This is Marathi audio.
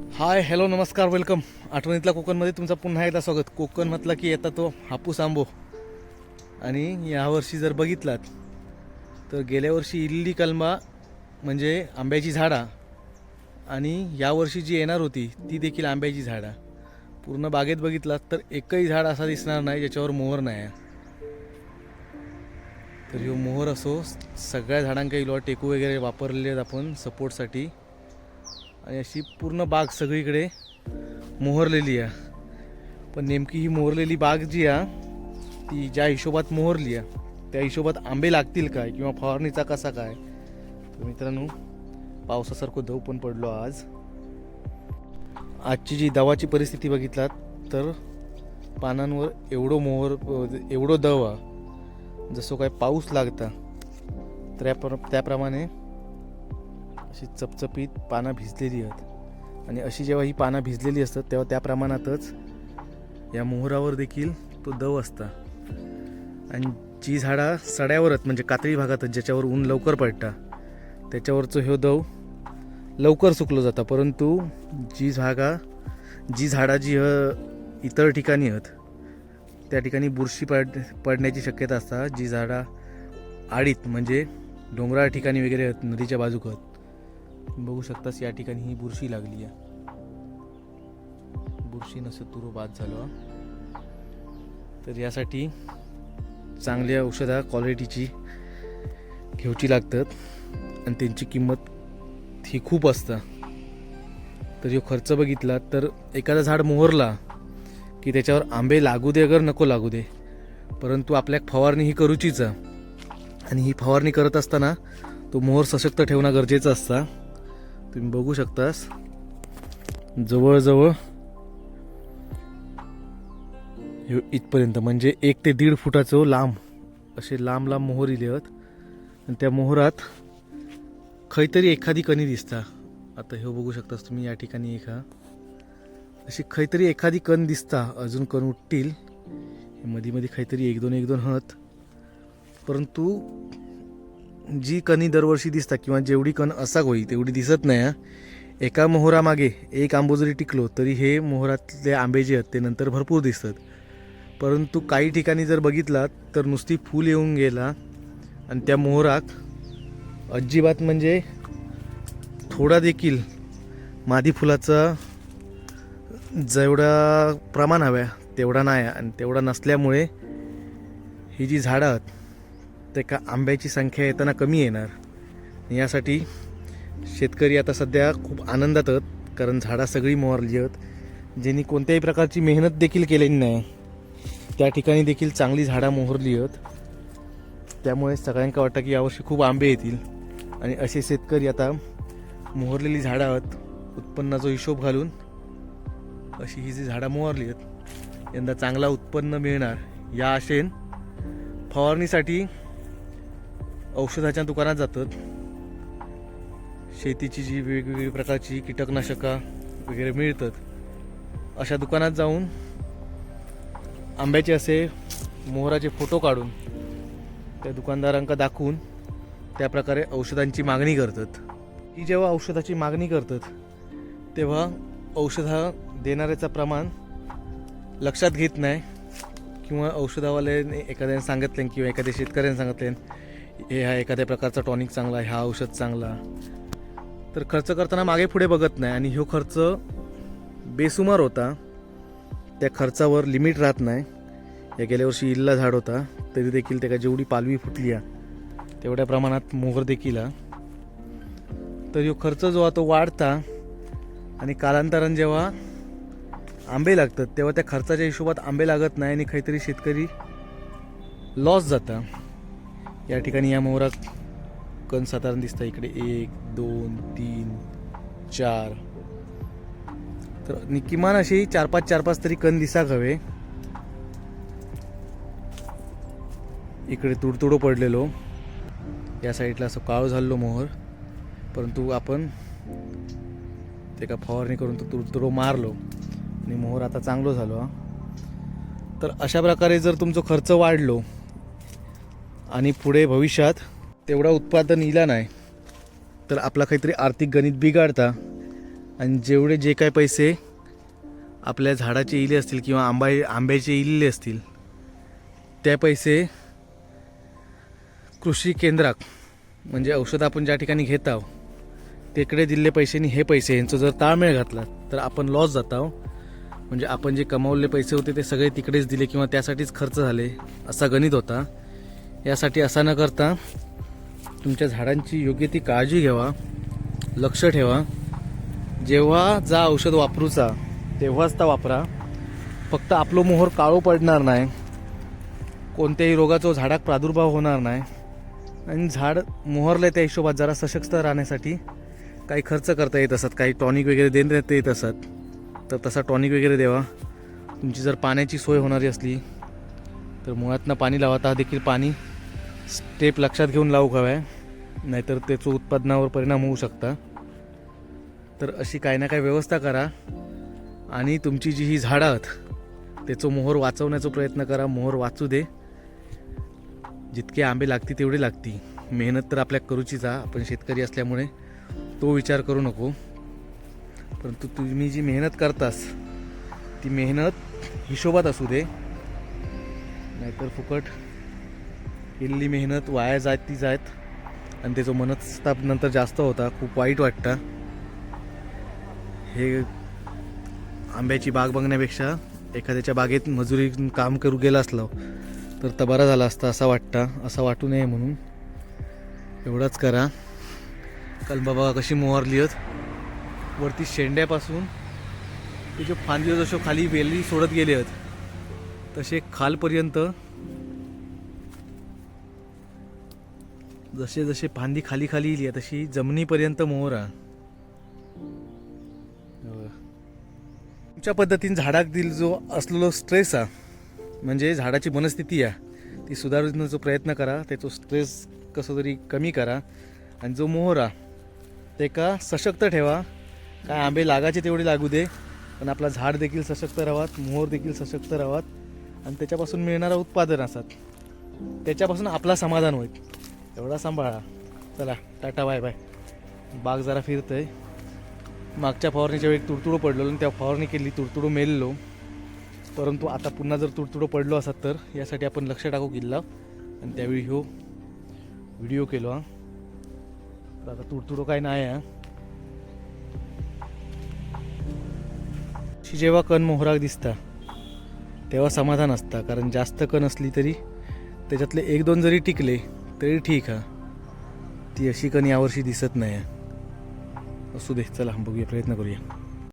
हाय हॅलो नमस्कार वेलकम. आठवणीतला कोकणमध्ये तुमचं पुन्हा एकदा स्वागत. कोकण म्हटलं की येता तो हापूस आंबो. आणि यावर्षी जर बघितलात तर गेल्या वर्षी इल्ली कलमा म्हणजे आंब्याची झाडा आणि यावर्षी जी येणार होती ती देखील आंब्याची झाडा. पूर्ण बागेत बघितलात तर एकही झाड असा दिसणार नाही ज्याच्यावर मोहर नाही आहे. तर ह्यो मोहर असो सगळ्या झाडांका इलो टेकू वगैरे वापरले आहेत आपण सपोर्टसाठी आणि अशी पूर्ण बाग सगळीकडे मोहरलेली आहे. पण नेमकी ही मोहरलेली बाग जी आहे ती ज्या हिशोबात मोहरली आहे त्या हिशोबात आंबे लागतील काय किंवा फवारणीचा कसा काय? तर मित्रांनो पावसासारखं धव पण पडलो आज. आजची जी दवाची परिस्थिती बघितलात तर पानांवर एवढं मोहर एवढं दव आहे जसं काय पाऊस लागता त्या या- त्याप्रमाणे अशी चपचपीत पानं भिजलेली आहेत. आणि अशी जेव्हा ही पानं भिजलेली असतात तेव्हा त्या प्रमाणातच या मोहरावर देखील तो दव असता. आणि जी झाडा सड्यावरच म्हणजे कातळी भागातच ज्याच्यावर ऊन लवकर पडता त्याच्यावरचं ह्यो दव लवकर सुकलं जातं. परंतु जी झागा जी झाडा जी ह इतर ठिकाणी आहेत त्या ठिकाणी बुरशी पड पडण्याची शक्यता असता. जी झाडा आडीत म्हणजे डोंगराळ ठिकाणी वगैरे आहेत नदीच्या बाजूक आहेत बघू शकतास या ठिकाणी ही बुरशी लागली आहे बुरशी नसं तुरू बाद झालो तर यासाठी चांगल्या औषधा क्वालिटीची घेऊची लागतात आणि त्यांची किंमत ही खूप असतं. तर जो खर्च बघितला तर एखादा झाड मोहरला की त्याच्यावर आंबे लागू दे अगर नको लागू दे. परंतु आपल्या फवारणी ही करूचीच आहे. आणि ही फवारणी करत असताना तो मोहर सशक्त ठेवणं गरजेचं असतं. तुम्ही बघू शकतास. जवळजवळ इथपर्यंत म्हणजे एक ते दीड फुटाचं लांब असे लांब लांब मोहर इले आहेत. आणि त्या मोहरात खैतरी एखादी कणी दिसता. आता हे बघू शकतास तुम्ही या ठिकाणी एका अशी खैतरी एखादी कण दिसता अजून कण उठतील. मध्ये मध्ये काहीतरी एक दोन एक दोन हत परंतु जी कणी दरवर्षी दिसतात किंवा जेवढी कण असा होई तेवढी दिसत नाही एका मोहरामागे एक आंबो जरी टिकलो तरी हे मोहरातले आंबे जे आहेत ते नंतर भरपूर दिसतात. परंतु काही ठिकाणी जर बघितलात तर नुसती फूल येऊन गेला आणि त्या मोहराक अजिबात म्हणजे थोडा देखील मादी फुलाचा जेवढा प्रमाण हव्या तेवढा नाही आणि तेवढा नसल्यामुळे ही जी झाडं आहेत ते का आंब्याची संख्या येताना कमी येणार. यासाठी शेतकरी आता सध्या खूप आनंदात आहेत कारण झाडा सगळी मोहरली आहेत. ज्यांनी कोणत्याही प्रकारची मेहनत देखील केलेली नाही त्या ठिकाणी देखील चांगली झाडा मोहरली आहेत. त्यामुळे सगळ्यांका वाटतं की यावर्षी खूप आंबे येतील. आणि असे शेतकरी आता मोहरलेली झाडं आहेत उत्पन्नाचा हिशोब घालून अशी ही जी झाडं मोहरली आहेत यंदा चांगला उत्पन्न मिळणार या आशेन फवारणीसाठी औषधाच्या दुकानात जातात. शेतीची जी वेगवेगळी प्रकारची कीटकनाशका वगैरे मिळतात. अशा दुकानात जाऊन आंब्याचे असे मोहराचे फोटो काढून त्या दुकानदारांका दाखवून त्या प्रकारे औषधांची मागणी करतात. ही जेव्हा औषधाची मागणी करतात तेव्हा औषधा देणाऱ्याचं प्रमाण लक्षात घेत नाही. किंवा औषधावाल्याने एखाद्याने सांगितले किंवा एखाद्या शेतकऱ्याने सांगितले हे हा एखाद्या प्रकारचा टॉनिक चांगला आहे हा औषध चांगला. तर खर्च करताना मागे पुढे बघत नाही आणि ह्यो खर्च बेसुमार होता. त्या खर्चावर लिमिट राहत नाही. या गेल्या वर्षी इल्ला झाड होता तरी देखील त्याला जेवढी पालवी फुटली आहे, तेवढ्या प्रमाणात मोहर देखील आहे. तर ह्यो खर्च जो आहे तो वाढता आणि कालांतरान जेव्हा आंबे लागतात तेव्हा त्या खर्चाच्या हिशोबात आंबे लागत नाही आणि काहीतरी शेतकरी लॉस जाता. या ठिकाणी या मोहरात कण साधारण दिसतं इकडे एक दोन तीन चार. तर किमान अशी चार पाच चार पाच तरी कण दिसाक हवे इकडे तुडतुडो पडलेलो. या साईडला असं काळो झालेलो मोहर. परंतु आपण ते का फवारणी करून तो तुडतुडो मारलो आणि मोहर आता चांगलो झालो हा. तर अशा प्रकारे जर तुमचा खर्च वाढलो आणि पुढे भविष्यात तेवढा उत्पादन इला नाही तर आपला काहीतरी आर्थिक गणित बिघाडता. आणि जेवढे जे काय पैसे आपल्या झाडाचे इले असतील किंवा आंबा आंब्याचे इलेले असतील त्या पैसे कृषी केंद्रात म्हणजे औषधं आपण ज्या ठिकाणी घेत आहोत तिकडे दिलेले पैसेनी हे पैसे यांचं जर ताळमेळ घातला तर आपण लॉस जात आहोत. म्हणजे आपण जे कमावलेले पैसे होते ते सगळे तिकडेच दिले किंवा त्यासाठीच खर्च झाले असा गणित होता. यासाठी असा न करता तुमच्या झाडांची योग्य ती काळजी घ्यावा लक्ष ठेवा. जेव्हा जा औषध वापरूचा तेव्हाच ता वापरा. फक्त आपलं मोहर काळो पडणार नाही. कोणत्याही रोगाचा झाडाक प्रादुर्भाव होणार नाही. आणि झाड मोहरले त्या हिशोबात जरा सशक्त राहण्यासाठी काही खर्च करता येत असतात काही टॉनिक वगैरे देण्यात येत असतात तर तसा टॉनिक वगैरे द्यावा. तुमची जर पाण्याची सोय होणारी असली तर मुळातनं पाणी लावा. तर देखील पाणी स्टेप लक्षात घेऊन लावू हवा आहे नाहीतर त्याचं उत्पादनावर परिणाम होऊ शकता. तर अशी काही ना काही व्यवस्था करा. आणि तुमची जी ही झाडं आहेत त्याचं मोहर वाचवण्याचा प्रयत्न करा. मोहर वाचू दे. जितके आंबे लागतील तेवढे लागती मेहनत तर आपल्या करूचीच आ आपण शेतकरी असल्यामुळे तो विचार करू नको. परंतु तुम्ही जी मेहनत करतास ती मेहनत हिशोबात असू दे. नाहीतर फुकट केलेली मेहनत वाया जात ती जात. आणि त्याचं मनस्ताप नंतर जास्त होता. खूप वाईट वाटतं. हे आंब्याची बाग बघण्यापेक्षा एखाद्याच्या बागेत मजुरी काम करू गेला असलं तर तर बरा झाला असता असा वाटता. असं वाटू नये म्हणून. एवढंच करा. काल बाबा कशी मोहरली आहेत. वरती शेंड्यापासून त्याचे फांदी जसं खाली वेली सोडत गेले आहेत तसे खालपर्यंत जसे जसे फांदी खाली खाली येईल आहे, तशी जमिनीपर्यंत मोहरा तुमच्या पद्धतीने झाडाक दिल जो असलेलो स्ट्रेस हा म्हणजे झाडाची मनस्थिती आहे ती सुधारण्याचा प्रयत्न करा त्याचा स्ट्रेस कसं तरी कमी करा आणि जो मोहरा ते का सशक्त ठेवा. काय आंबे लागायचे तेवढे लागू दे पण आपला झाड देखील सशक्त राहावात मोहर देखील सशक्त राहावात आणि त्याच्यापासून मिळणारं उत्पादन असतात त्याच्यापासून आपला समाधान होईल. एवढा सांभाळा. चला टाटा बाय बाय. बाग जरा फिरतंय. मागच्या फवारणीच्या वेळी तुडतुडं पडलेलो आणि त्या फवारणी केली तुडतुडो मेललो. परंतु आता पुन्हा जर तुडतुडं पडलो असत तर यासाठी आपण लक्ष टाकू किल्ला. आणि त्यावेळी हो व्हिडिओ केलो हा. तर आता तुडतुडो काय नाही हा. जेव्हा कण मोहराक दिसता तेव्हा समाधान असता. कारण जास्त कण असली तरी त्याच्यातले एक दोन जरी टिकले तरी ठीक हा. ती अशी कण यावर्षी दिसत नाही असू दे चला बघूया प्रयत्न करूया.